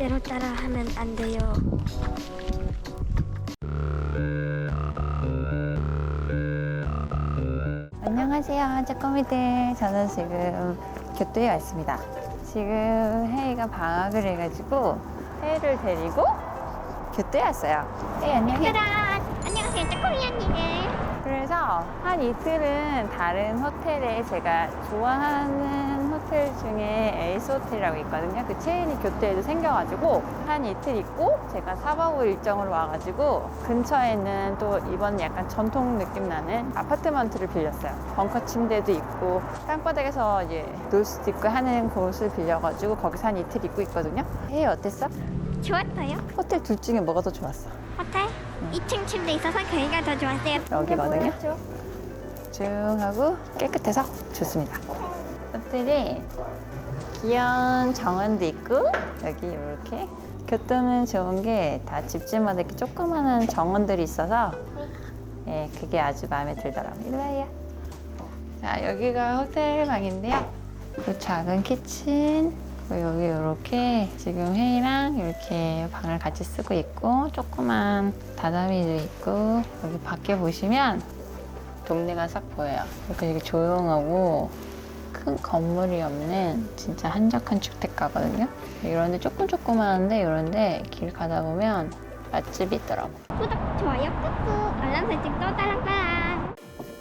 절대로 따라하면 안 돼요. 안녕하세요, 쪼꼬미들. 저는 지금 교토에 왔습니다. 지금 혜이가 방학을 해가지고 혜이를 데리고 교토에 왔어요. 혜이 안녕해. 짜란! 안녕하세요, 쪼꼬미 언니들. 그래서 한 이틀은 다른 호텔에 제가 좋아하는 호텔 중에 에이스 호텔이라고 있거든요. 그 체인이 교토에도 생겨가지고 한 이틀 있고 제가 4박 5일 일정으로 와가지고 근처에는 또 이번 약간 전통 느낌 나는 아파트먼트를 빌렸어요. 벙커 침대도 있고 땅바닥에서 이제 놀 수도 있고 하는 곳을 빌려가지고 거기서 한 이틀 있고 있거든요. 헤이 어땠어? 좋았어요? 호텔 둘 중에 뭐가 더 좋았어? 호텔? 2층 침대 있어서 거기가 더 좋았어요. 여기거든요. 조용하고 깨끗해서 좋습니다. 호텔이 귀여운 정원도 있고 여기 이렇게 교토는 좋은 게 다 집집마다 이렇게 조그마한 정원들이 있어서 예, 그게 아주 마음에 들더라고요. 일로 와요. 자, 여기가 호텔 방인데요. 그 작은 키친, 여기 이렇게 지금 회의랑 이렇게 방을 같이 쓰고 있고 조그만 다다미도 있고 여기 밖에 보시면 동네가 싹 보여요. 이렇게 되게 조용하고 큰 건물이 없는 진짜 한적한 주택가거든요. 이런데 조금 조그마한데 이런데 길 가다 보면 맛집이 있더라고. 구독, 좋아요, 꾹꾹, 알람 설정도 따랑따랑.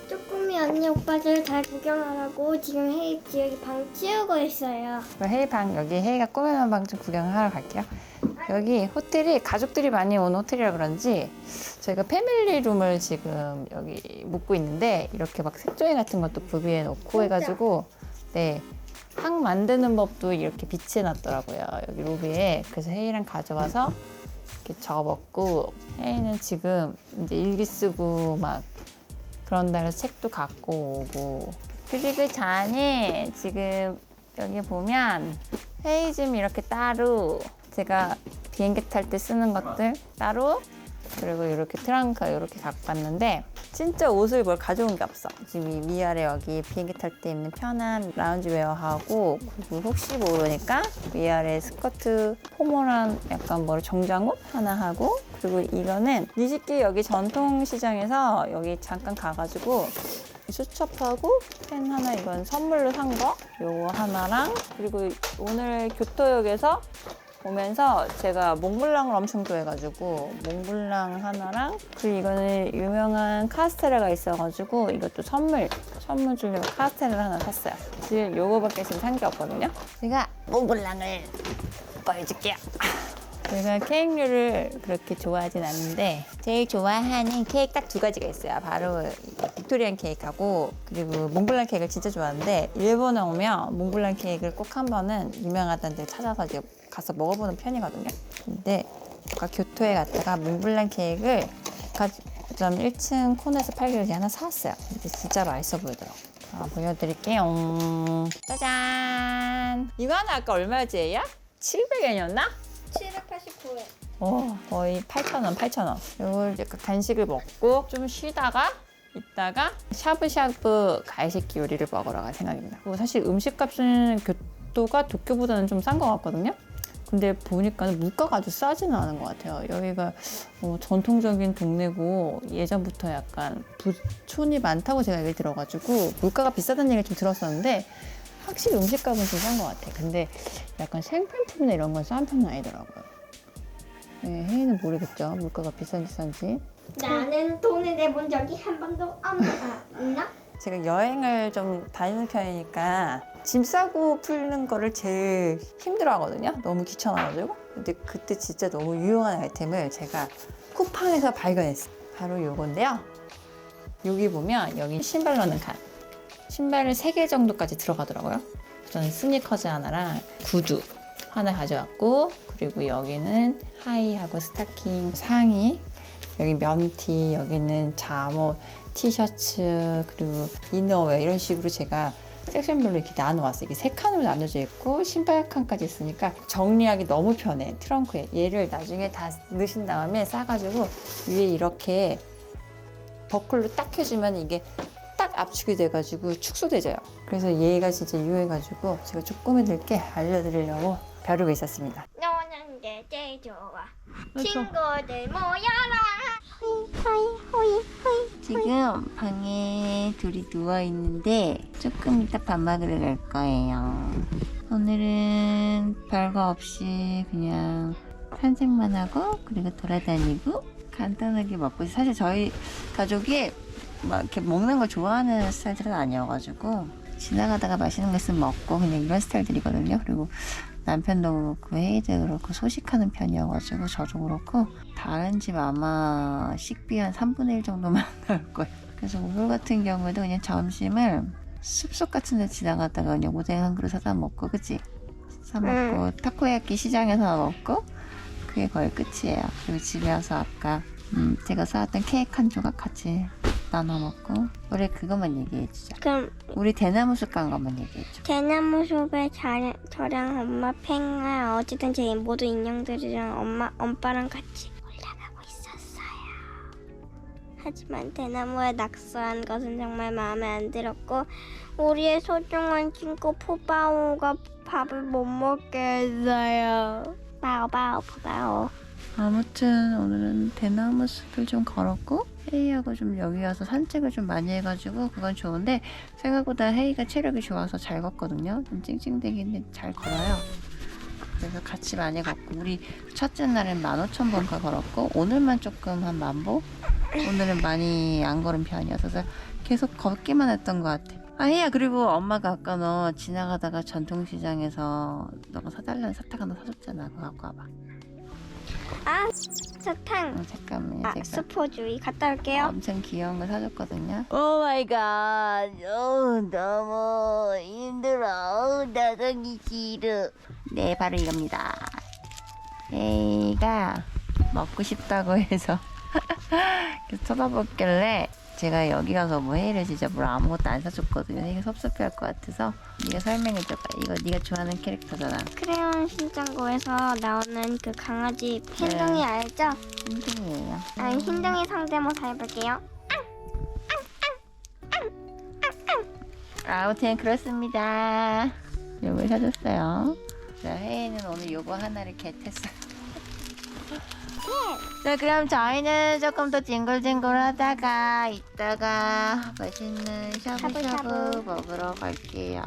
쪼꼬미 언니 오빠들 잘 구경하라고 지금 헤이 지역에 방 치우고 있어요. 그럼 헤이 방 여기 헤이가 꾸며놓은 방 좀 구경하러 갈게요. 여기 호텔이 가족들이 많이 온 호텔이라 그런지 저희가 패밀리 룸을 지금 여기 묵고 있는데 이렇게 막 색종이 같은 것도 구비해 놓고 해가지고 네. 향 만드는 법도 이렇게 비치해 놨더라고요. 여기 로비에. 그래서 헤이랑 가져와서 이렇게 적어먹고 헤이는 지금 이제 일기 쓰고 막 그런다 해서 책도 갖고 오고 그리고 그 전에 지금 여기 보면 헤이즘 이렇게 따로 제가 비행기 탈 때 쓰는 것들 따로 그리고 이렇게 트렁크 이렇게 갖고 왔는데 진짜 옷을 뭘 가져온 게 없어. 지금 이 위아래 여기 비행기 탈 때 입는 편한 라운지 웨어하고 그리고 혹시 모르니까 위아래 스커트 포멀한 약간 뭐 정장옷 하나 하고 그리고 이거는 니즈키 여기 전통시장에서 여기 잠깐 가가지고 수첩하고 펜 하나 이건 선물로 산 거 요거 하나랑 그리고 오늘 교토역에서 오면서 제가 몽블랑을 엄청 좋아해가지고 몽블랑 하나랑 그리고 이거는 유명한 카스테라가 있어가지고 이것도 선물 선물 주려고 카스테라를 하나 샀어요. 지금 요거밖에 지금 산 게 없거든요. 제가 몽블랑을 보여줄게요 제가 케이크류를 그렇게 좋아하진 않는데 제일 좋아하는 케이크 딱 두 가지가 있어요. 바로 빅토리안 케이크하고 그리고 몽블랑 케이크를 진짜 좋아하는데 일본에 오면 몽블랑 케이크를 꼭 한 번은 유명하다는 데 찾아서 이제 가서 먹어보는 편이거든요. 근데 아까 교토에 갔다가 몽블랑 케이크를 백화점 1층 코너에서 팔길래 하나 사왔어요. 근데 진짜로 맛있어 보이더라고요. 아, 보여드릴게요. 짜잔! 이거 하나 아까 얼마였지야? 700엔이었나? 789회. 어, 거의 8,000원, 8,000원. 이걸 이제 간식을 먹고 좀 쉬다가 이따가 샤브샤브 가이시키 요리를 먹으러 갈 생각입니다. 그리고 사실 음식값은 교토가 도쿄보다는 좀 싼 것 같거든요. 근데 보니까 물가가 아주 싸지는 않은 것 같아요. 여기가 어, 전통적인 동네고 예전부터 약간 부촌이 많다고 제가 얘기 들어가지고 물가가 비싸다는 얘기를 좀 들었었는데 확실히 음식값은 좀 싼 것 같아. 근데 약간 생필품이나 이런 건 싼 편은 아니더라고요. 네, 혜인은 모르겠죠. 물가가 비싼지 싼지. 나는 돈을 내본 적이 한 번도 없나? 제가 여행을 좀 다니는 편이니까 짐 싸고 풀는 거를 제일 힘들어 하거든요. 너무 귀찮아가지고. 근데 그때 진짜 너무 유용한 아이템을 제가 쿠팡에서 발견했어요. 바로 요건데요. 여기 보면 여기 신발 넣는 칸. 신발을 3개 정도까지 들어가더라고요. 저는 스니커즈 하나랑 구두 하나 가져왔고 그리고 여기는 하의하고 스타킹 상의 여기 면티 여기는 잠옷 티셔츠 그리고 이너웨어 이런 식으로 제가 섹션별로 이렇게 나눠왔어. 이게 세 칸으로 나눠져 있고 신발 칸까지 있으니까 정리하기 너무 편해. 트렁크에 얘를 나중에 다 넣으신 다음에 싸가지고 위에 이렇게 버클로 딱 해주면 이게 딱 압축이 돼가지고 축소돼져요. 그래서 얘가 진짜 유해가지고 제가 조그매들께 알려드리려고 벼르고 있었습니다. 너는 내 제일 좋아. 친구들 모여라. 호이 호이 호이 호이. 지금 방에 둘이 누워 있는데 조금 이따 밥 먹으러 갈 거예요. 오늘은 별거 없이 그냥 산책만 하고 그리고 돌아다니고 간단하게 먹고 사실 저희 가족이 막 이렇게 먹는 걸 좋아하는 스타일들은 아니어가지고 지나가다가 맛있는 거 있으면 먹고 그냥 이런 스타일들이거든요. 그리고 남편도 그렇고 헤이도 그렇고 소식하는 편이어가지고 저도 그렇고 다른 집 아마 식비 한 3분의 1 정도만 나올 거예요. 그래서 오늘 같은 경우에도 그냥 점심을 숲속 같은 데 지나가다가 그냥 오뎅 한 그릇 사다 먹고 그치? 사 먹고 타코야끼 시장에서 먹고 그게 거의 끝이에요. 그리고 집에 와서 아까 음, 제가 사왔던 케이크 한 조각 같이 나눠 먹고 우리 그것만 얘기해 주자. 그럼 우리 대나무 숲간 것만 얘기해 줘. 대나무 숲에 자, 저랑 엄마 팽아 어쨌든 제 모든 인형들이랑 엄마 엄빠랑 같이 올라가고 있었어요. 하지만 대나무에 낙서한 것은 정말 마음에 안 들었고 우리의 소중한 친구 푸바오가 밥을 못 먹게 했어요. 바오바오 푸바오. 아무튼 오늘은 대나무 숲을 좀 걸었고 헤이하고 좀 여기 와서 산책을 좀 많이 해가지고 그건 좋은데 생각보다 헤이가 체력이 좋아서 잘 걷거든요. 좀 찡찡대기는 잘 걸어요. 그래서 같이 많이 걷고 우리 첫째 날은 15,000번 걸었고 오늘만 조금 한 만보? 오늘은 많이 안 걸은 편이어서 계속 걷기만 했던 것 같아. 아 헤이야 그리고 엄마가 아까 너 지나가다가 전통시장에서 너가 사달라는 사탕 하나 사줬잖아. 그거 갖고 와봐. 아 사탕. 어, 잠깐만요. 아 제가 스포주의 갔다 올게요. 엄청 귀여운 거 사줬거든요. 오 마이 갓. 어, 너무 힘들어. 나가기 싫어. 네, 바로 이겁니다. 애가 먹고 싶다고 해서 계속 쳐다봤길래 제가 여기 가서 뭐 해를 진짜 뭘 아무것도 안 사줬거든요. 되게 섭섭해할 것 같아서 네가 설명해줘봐. 이거 네가 좋아하는 캐릭터잖아. 크레용 신짱고에서 나오는 그 강아지 흰둥이 네. 알죠? 흰둥이에요. 아, 흰둥이 상대모사 해볼게요. 아무튼 그렇습니다. 요걸 사줬어요. 자, 혜인은 오늘 요거 하나를 겟했어요. 자, 그럼 저희는 조금 더 징글징글 하다가 이따가 맛있는 샤브샤브 샤브샤브. 먹으러 갈게요.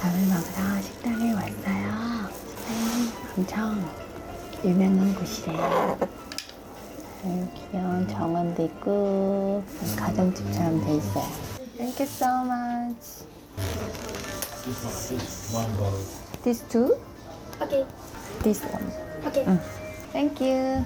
밥을 먹으러 식당에 왔어요. 식당이 엄청 유명한 곳이래요. 아유, 귀여운 정원도 있고 가정집처럼 돼 있어요. Thank you so much. One bowl. This two? 오케이, This one. 오케이. 응. Thank you.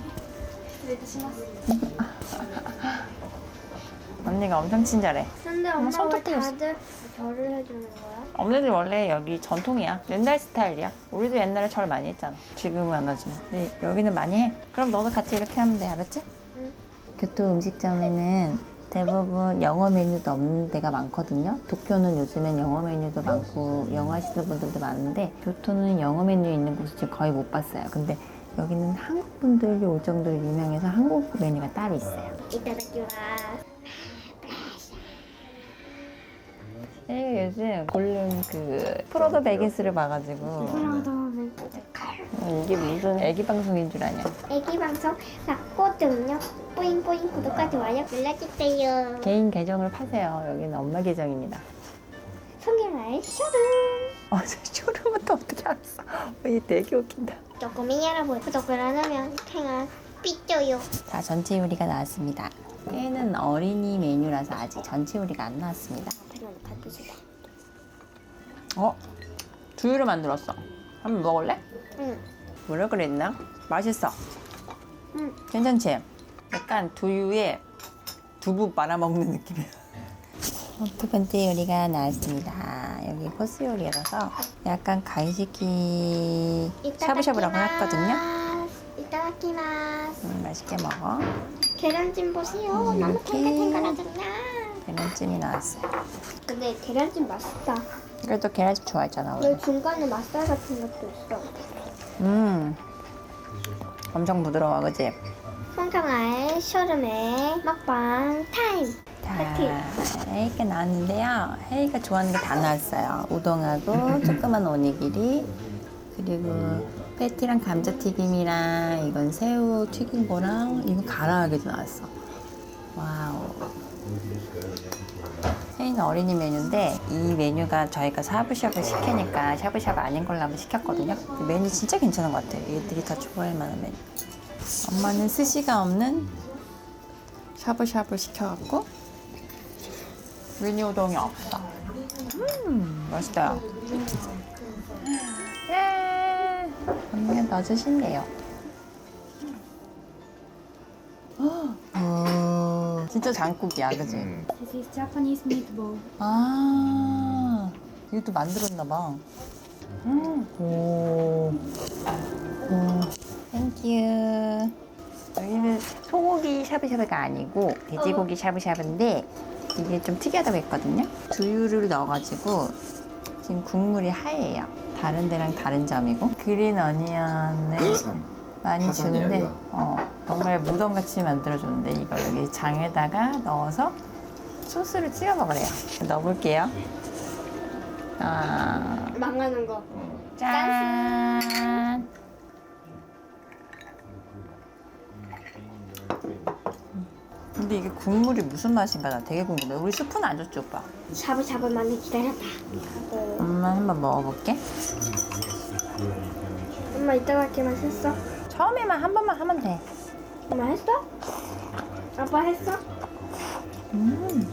언니가 엄청 친절해. 근데 엄마 손톱. 다들 절을 해주는 거야? 엄마들 원래 여기 전통이야. 옛날 스타일이야. 우리도 옛날에 절 많이 했잖아. 지금은 안 하지만. 근데 여기는 많이 해. 그럼 너도 같이 이렇게 하면 돼. 알았지? 응. 교토 음식점에는 대부분 영어 메뉴도 없는 데가 많거든요. 도쿄는 요즘엔 영어 메뉴도 많고 영어 하시는 분들도 많은데 교토는 영어 메뉴 있는 곳을 지금 거의 못 봤어요. 근데 여기는 한국 분들이 올 정도로 유명해서 한국 메뉴가 따로 있어요. 네, 요즘 골룸 그 프로도 베기스를 봐가지고 그러면 음, 이게 무슨 애기 방송인 줄 아냐? 애기 방송 봤거든요. 뿌잉 뿌잉 구독과 좋아요 눌러주세요. 개인 계정을 파세요. 여기는 엄마 계정입니다. 송일아의 쇼룸. 어, 저 쇼룸부터 어떻게 알았어? 어, 얘 되게 웃긴다. 조금이 여러분 구독을 안 하면 팽아 삐져요. 자, 전체 요리가 나왔습니다. 얘는 어린이 메뉴라서 아직 전체 요리가 안 나왔습니다. 어? 두유를 만들었어. 한번 먹을래? 응. 뭐라 그랬나? 맛있어. 응. 괜찮지? 약간 두유에 두부 말아먹는 느낌이야. 어, 두 번째 요리가 나왔습니다. 여기 코스 요리라서 약간 간식이 샤브샤브라고 했거든요. 이따다키마스. 음, 맛있게 먹어. 계란찜 보세요. 너무 이렇게. 탱글탱글하잖아. 계란찜이 나왔어요. 근데 계란찜 맛있다. 그래도 계란찜 좋아했잖아. 원래. 여기 중간에 맛살 같은 것도 있어. 음, 엄청 부드러워, 그지? 송정아의 쇼름의 먹방 타임. 자, 이렇게 나왔는데요. 혜이가 좋아하는 게 다 나왔어요. 우동하고 조그만 오니기리 그리고 패티랑 감자튀김이랑 이건 새우 튀긴 거랑 이거 가라아게도 나왔어. 와우. 혜이는 어린이 메뉴인데 이 메뉴가 저희가 샤브샤브 시키니까 샤브샤브 아닌 걸로 한번 시켰거든요. 메뉴 진짜 괜찮은 것 같아요. 얘들이 다 좋아할 만한 메뉴. 엄마는 스시가 없는 샤브샤브 시켜갖고 미니 우동이 없어. 음, 맛있어요. 예! 언니가 넣어주신대요. 진짜 장국이야, 그지? This is Japanese meatball. 아, 이것도 만들었나봐. 음, 오, 오, 땡큐. 여기는 소고기 샤브샤브가 아니고 돼지고기 샤브샤브인데 이게 좀 특이하다고 했거든요. 두유를 넣어가지고 지금 국물이 하얘요. 다른 데랑 다른 점이고 그린 어니언을 많이 주는데 어, 정말 무덤같이 만들어주는데 이걸 여기 장에다가 넣어서 소스를 찍어 먹으래요. 넣어볼게요. 아, 망하는 거. 짠. 근데 이게 국물이 무슨 맛인가 나 되게 궁금해. 우리 스푼 안 줬지 오빠? 샤브샤브 많이 기다렸다. 엄마 한번 먹어볼게. 엄마 이따다키마스 했어? 처음에만 한 번만 하면 돼. 엄마 했어? 아빠 했어? 음,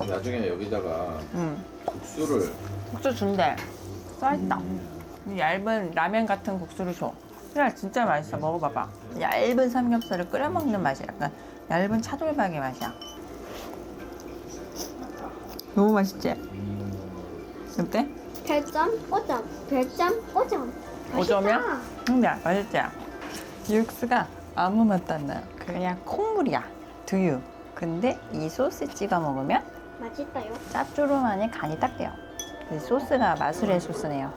나중에 여기다가 음. 국수를 국수 준대. 써있다. 이 얇은 라면 같은 국수를 줘. 그래 진짜 맛있어. 먹어봐봐. 얇은 삼겹살을 끓여 먹는 맛이 약간 얇은 차돌박이 맛이야. 너무 맛있지? 어때? 별점 5점. 별점 5점. 5점이야? 근데 맛있지? 육수가 아무 맛도 안 나요. 그냥 콩물이야. 두유. 근데 이 소스 찍어 먹으면 맛있다요. 짭조름하니 간이 딱 돼요. 이 소스가 마술의 소스네요.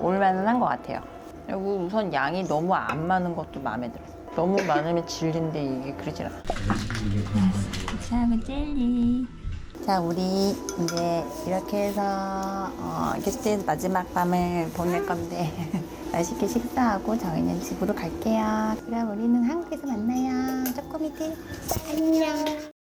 올만한 것 같아요. 그리고 우선 양이 너무 안 많은 것도 마음에 들어요. 너무 많으면 질린데 이게 그러지 않아. 샤브 젤리. 자, 우리 이제 이렇게 해서 어, 게스트 마지막 밤을 보낼 건데 맛있게 식사하고 저희는 집으로 갈게요. 그럼 우리는 한국에서 만나요. 쪼꼬미들 안녕.